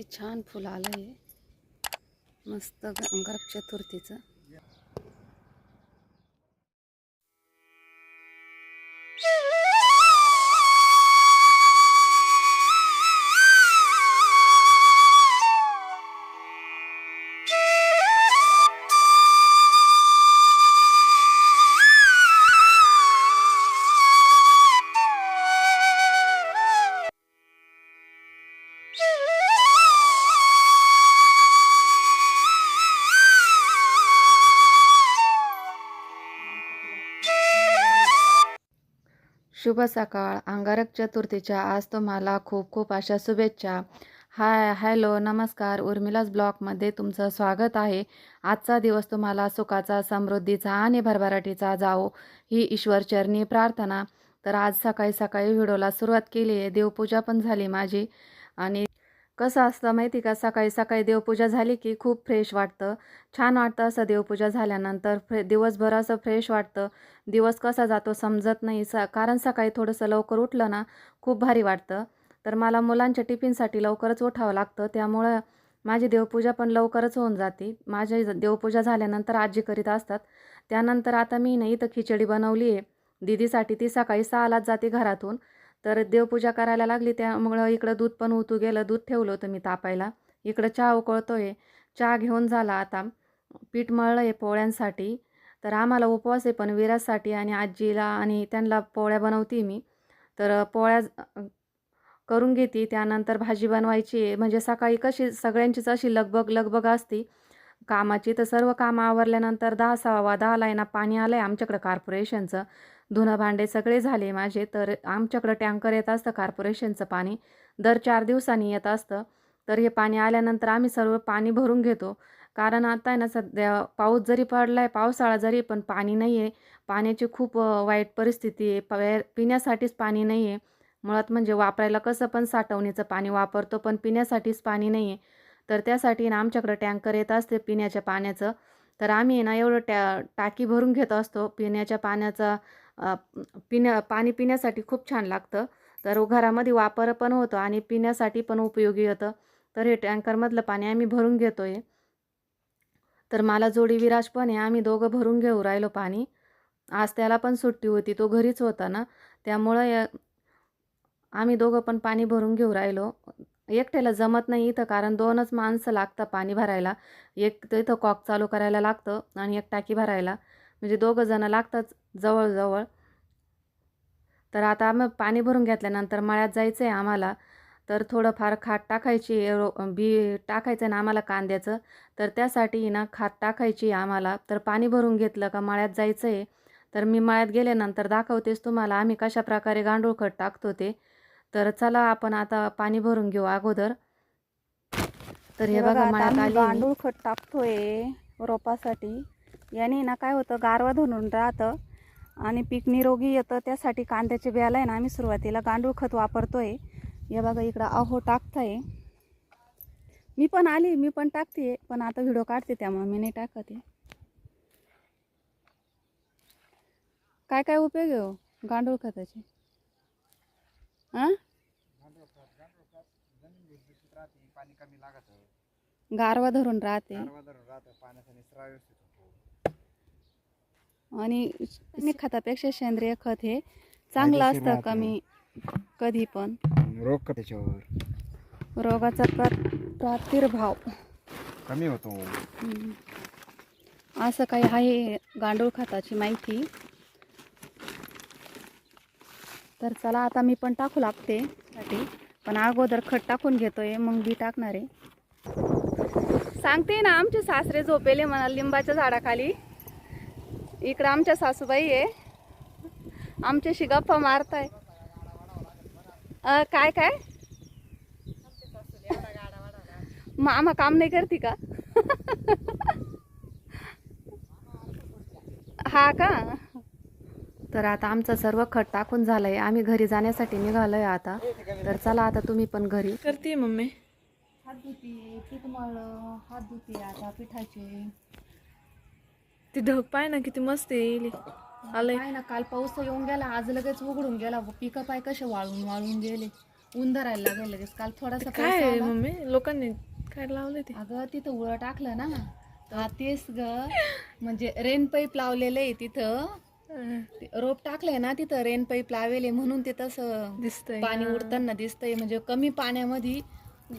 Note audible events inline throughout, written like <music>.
किती छान फुल आलंय. मस्त ग- चतुर्थीचं शुभ सकाळ. अंगारक चतुर्थीच्या आज तुम्हाला खूप खूप अशा शुभेच्छा. हाय हॅलो नमस्कार. उर्मिलास ब्लॉगमध्ये तुमचं स्वागत आहे. आजचा दिवस तुम्हाला सुखाचा समृद्धीचा आणि भरभराटीचा जावो ही ईश्वरचरणी प्रार्थना. तर आज सकाळी सकाळी व्हिडिओला सुरुवात केली आहे देवपूजा पण झाली माझी. आणि कसं असतं माहिती का? सकाळी सकाळी देवपूजा झाली की खूप फ्रेश वाटतं. छान वाटतं असं देवपूजा झाल्यानंतर. फ्रे दिवसभर असं फ्रेश वाटतं. दिवस कसा जातो समजत नाही. स कारण सकाळी थोडंसं लवकर उठलं ना खूप भारी वाटतं. तर मला मुलांच्या टिफिनसाठी लवकरच उठावं लागतं. त्यामुळं माझी देवपूजा पण लवकरच होऊन जाते. माझी देवपूजा झाल्यानंतर आजी करीत असतात. त्यानंतर आता मी नाही इथं खिचडी बनवली आहे. दीदीसाठी ती सकाळी सहालाच जाते घरातून. तर देवपूजा करायला लागली त्यामुळं इकडं दूध पण उतू गेलं दूध ठेवलं होतं मी तापायला. इकडं चहा उकळतोय चहा घेऊन झाला आता. पीठ मळलं आहे पोळ्यांसाठी. तर आम्हाला उपवास आहे पण विरासाठी आणि आजीला आणि त्यांना पोळ्या बनवते मी. तर पोळ्या करून घेते. त्यानंतर भाजी बनवायची आहे. म्हणजे सकाळी कशी सगळ्यांचीच अशी लगबग लगबग असती. कामाची तर सर्व कामं आवरल्यानंतर दहा सव्वा दहाला आहे ना पाणी आलं आहे आमच्याकडं कॉर्पोरेशनचं धुणं भांडे सगळे झाले माझे तर आमच्याकडं टँकर येत असतं कॉर्पोरेशनचं पाणी. दर चार दिवसांनी येत असतं. तर हे पाणी आल्यानंतर आम्ही सर्व पाणी भरून घेतो. कारण आता आहे ना सध्या पाऊस जरी पडला आहे पावसाळा जरी पण पाणी नाही आहे पाण्याची खूप वाईट परिस्थिती आहे. प्या पिण्यासाठीच पाणी नाही आहे मुळात म्हणजे वापरायला कसं पण साठवणीचं पाणी वापरतो पण पिण्यासाठीच पाणी नाही आहे तर त्यासाठी ना आमच्याकडं टँकर येत असते पिण्याच्या पाण्याचं. तर आम्ही आहे ना एवढं टॅ टाकी भरून घेत असतो. पिण्याच्या पाण्याचा पिण्या पाणी पिण्यासाठी खूप छान लागतं. तर घरामध्ये वापर पण होतो आणि पिण्यासाठी पण उपयोगी होतं. तर हे टँकरमधलं पाणी आम्ही भरून घेतो आहे तर मला जोडी विराज पण आहे. आम्ही दोघं भरून घेऊ राहिलो पाणी. आज त्याला पण सुट्टी होती. तो घरीच होता ना. त्यामुळं आम्ही दोघं पण पाणी भरून घेऊ राहिलो. एकट्याला जमत नाही इथं कारण दोनच माणसं लागतं पाणी भरायला. एक तर इथं कॉक चालू करायला लागतं आणि एक टाकी भरायला. म्हणजे दोघं जणं लागतात जवळजवळ. तर आता आम्ही पाणी भरून घेतल्यानंतर मळ्यात जायचं आहे आम्हाला. तर थोडंफार खात टाकायची रो बी टाकायचं आहे ना आम्हाला कांद्याचं. तर त्यासाठी ना खात टाकायची आम्हाला. तर पाणी भरून घेतलं का मळ्यात जायचं आहे तर मी मळ्यात गेल्यानंतर दाखवतेच तुम्हाला आम्ही कशा प्रकारे गांडूळ खत टाकतो ते. तर चला आपण आता पाणी भरून घेऊ अगोदर. तर हे बघा मळ्यात. गांडूळ खत टाकतोय रोपासाठी. याने ना काय होतं गारवा धरून राहतं आणि पीक निरोगी येतं. त्यासाठी कांद्याचे बियाला आहे ना आम्ही सुरुवातीला गांडूळ खत वापरतोय. या बघा इकडं अहो टाकताय. मी पण आली मी पण टाकते पण आता व्हिडिओ काढते त्यामुळे मी नाही टाकत आहे. काय काय उपयोग आहे हो गांडूळ खताचे? हां गारवा धरून राहते राहत पाण्याचा निसरा व्यवस्थित होतो आणि खतापेक्षा सेंद्रिय खत हे चांगलं असतं. कमी कधी पण. रोग त्याच्यावर. रोगाचा प्र प्रादुर्भाव. कमी होतो. असं काही आहे गांडूळ खताची माहिती. तर चला आता मी पण टाकू लागते साठी पण अगोदर खत टाकून घेतोय मग बी टाकणार आहे. सांगते ना आमचे सासरे झोपेले म्हणा लिंबाच्या झाडाखाली. इकडं आमच्या सासूबाई आहे. आमच्याशी गप्पा मारताय. अ, काय काय? मामा काम नाही करते का? हा का? तर आता आमचं सर्व खत टाकून झालंय. आम्ही घरी जाण्यासाठी निघालोय आता. तर चला आता तुम्ही पण घरी. करते मम्मी. हात धुती पीठ मळलं हात धुती आता पिठाचे. ती ढग पाय ना किती मस्त येईल. आलंय. काय ना काल पाऊस तर येऊन गेला आज लगेच उघडून गेला. पिकं पाय कसे वाळून वाळून गेले. ऊन धरायला लागेल लगेच. काल थोडासा काय पाऊस आला. मम्मी? लोकांनी काय लावले ते? अगं तिथं उळं टाकलं ना. हा तेच ग. म्हणजे रेन पाईप लावलेलं आहे तिथं. अं, ते रोप टाकलंय ना तिथं रेन पाईप लावेले म्हणून ते तसं दिसतंय पाणी उडताना दिसतंय. म्हणजे कमी पाण्यामध्ये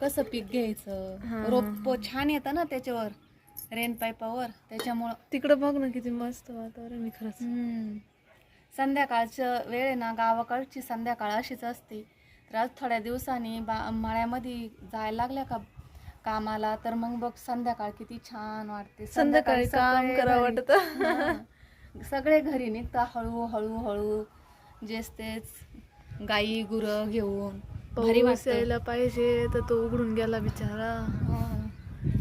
कसं पीक घ्यायचं? रोप छान येतं ना त्याच्यावर. रेन पाईपावर त्याच्यामुळं तिकडं बघ ना किती मस्त वातावरण आहे खरंच. हम्म. संध्याकाळचं वेळ आहे ना गावाकडची संध्याकाळ अशीच असते. तर आज थोड्या दिवसांनी बा मळ्यामध्ये जायला लागल्या का कामाला? तर मग बघ संध्याकाळ किती छान वाटते. संध्याकाळी काम सगळे करावं घरी- वाटतं. हां. सगळे घरी निघता हळू हळू हळू. जेच तेच गाई गुरं घेऊन. भारी पाऊस वाटतं यायला पाहिजे तर तो उघडून गेला बिचारा. हां.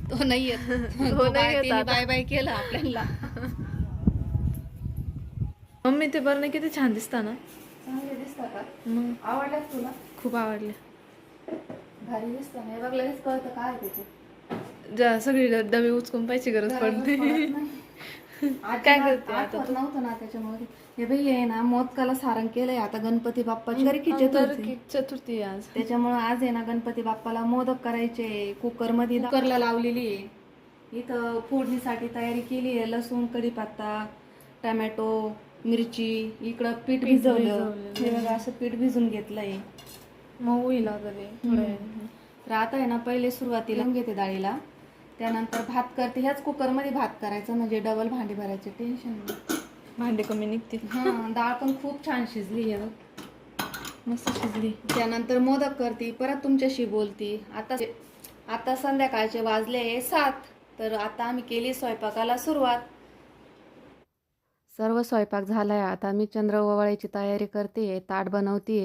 तो नाही येत. <laughs> तो नाही बाय-. बाय बाय केलं आपल्याला. मम्मी ते बरं किती छान दिसता ना. चांगले दिसतात का? मग. आवडलं तुला? खूप आवडले. भारी दिसतं नाही बघ लगेच कळतं काय त्याचे सगळी डबे उचकून पाहिजे गरज पडते. काय करते आता तू? नव्हतं ना त्याच्यामुळे. हे बाई आहे ना मोदकाला सारंग केलंय आता गणपती बाप्पाची. घरी की चतुर्थी अंगारकी चतुर्थी आहे आज. त्याच्यामुळं आज आहे ना गणपती बाप्पाला मोदक करायचे. कुकरमध्ये कुकरला लावलेली आहे. इथं फोडणीसाठी तयारी केली आहे. लसूण कढीपत्ता टमॅटो मिरची इकडं पीठ भिजवलं. भिजवलेलं. हे बघा असं पीठ भिजून घेतलंय. मग होईल आता ते. थोड्या वेळाने. तर आता आहे ना पहिले सुरुवातीला घेते डाळीला. त्यानंतर भात करते. ह्याच कुकरमध्ये भात करायचा. म्हणजे डबल भांडी भरायचे. टेन्शन नाही. भांडे कमी निघतील. हा डाळ पण खूप छान शिजली आहे. मस्त शिजली. त्यानंतर मोदक करते. परत तुमच्याशी बोलती. आता आता संध्याकाळचे वाजले सात. तर आता आम्ही केली स्वयंपाकाला सुरुवात. सर्व स्वयंपाक झालाय. आता मी चंद्र ओवाळायची तयारी करते ताट बनवते.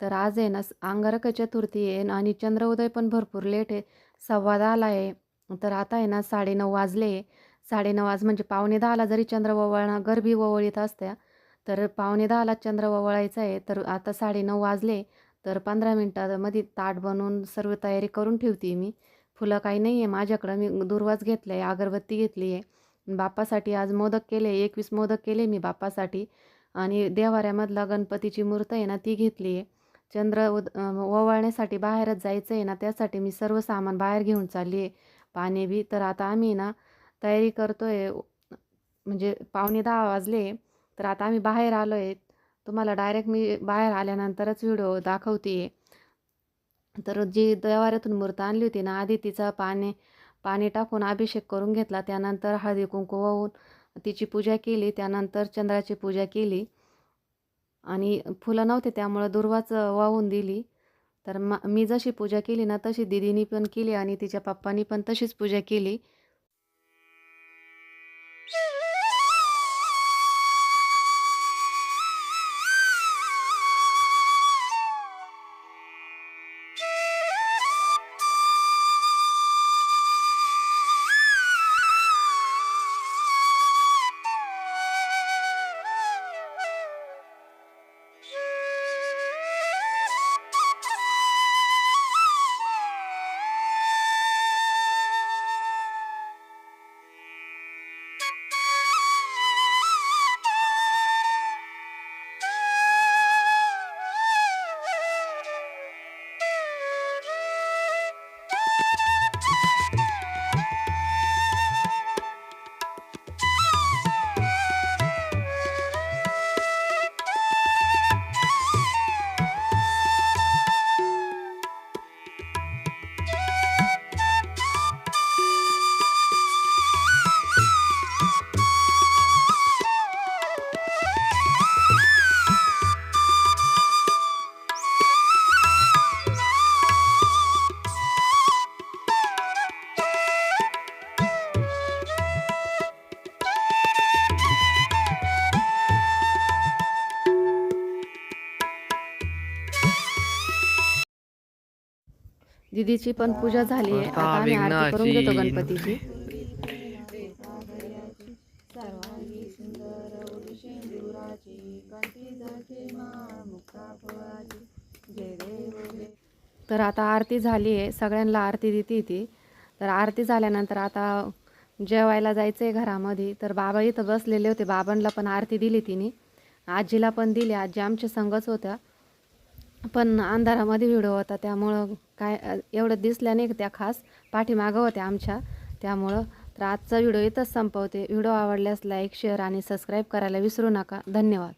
तर आज आहे ना अंगारक चतुर्थी आहे आणि चंद्र उदय पण भरपूर लेट आहे. सव्वा दहाला आहे. तर आता आहे ना साडेनऊ वाजले. साडेनऊ वाज म्हणजे पावणे दहाला जरी चंद्र ववळणं गरबी ओवळीत असत्या तर पावणे दहाला चंद्र ववळायचं आहे. तर आता साडेनऊ वाजले तर पंधरा मिनटामध्ये ताट बनवून सर्व तयारी करून ठेवते मी. फुलं काही नाही आहे माझ्याकडं मी दुर्वाच घेतलं आहे अगरबत्ती घेतली आहे. बाप्पासाठी आज मोदक केले एकवीस मोदक केले मी बाप्पासाठी. आणि देवाऱ्यामधला गणपतीची मूर्त आहे ना ती घेतली आहे. चंद्र उद अं, ओवाळण्यासाठी बाहेरच जायचं आहे ना त्यासाठी मी सर्व सामान बाहेर घेऊन चालली आहे. पाणी बी तर आता आम्ही ना तयारी करतो आहे म्हणजे पावणे दहा वाजले तर आता आम्ही बाहेर आलो आहे तुम्हाला डायरेक्ट मी बाहेर आल्यानंतरच व्हिडिओ दाखवते तर जी देवाऱ्यातून मूर्त आणली होती ना आधी तिचा पाणी पाणी टाकून अभिषेक करून घेतला. त्यानंतर हळदी कुंकू वाहून तिची पूजा केली. त्यानंतर चंद्राची पूजा केली. आणि फुलं नव्हते त्यामुळं दुर्वाच वाहून दिली. तर म मी जशी पूजा केली ना तशी दिदीनी पण केली आणि तिच्या पप्पानी पण तशीच पूजा केली. दिदीची पण पूजा झाली आहे. आता आम्ही आरती करून घेतो गणपतीची. तर आता आरती झाली आहे. सगळ्यांना आरती देते ती. तर आरती झाल्यानंतर आता जेवायला जायचं आहे घरामध्ये. तर बाबा इथं बसलेले होते. बाबांना पण आरती दिली तिने. आजीला पण दिली. आजी आमच्या संगच होत्या. पण अंधारामध्ये व्हिडिओ होता. त्यामुळं काय एवढं दिसल्या नाही त्या खास? पाठीमागं होत्या आमच्या. त्यामुळं तर आजचा व्हिडिओ इथंच संपवते. व्हिडिओ आवडल्यास लाईक शेअर आणि सबस्क्राईब करायला विसरू नका. धन्यवाद.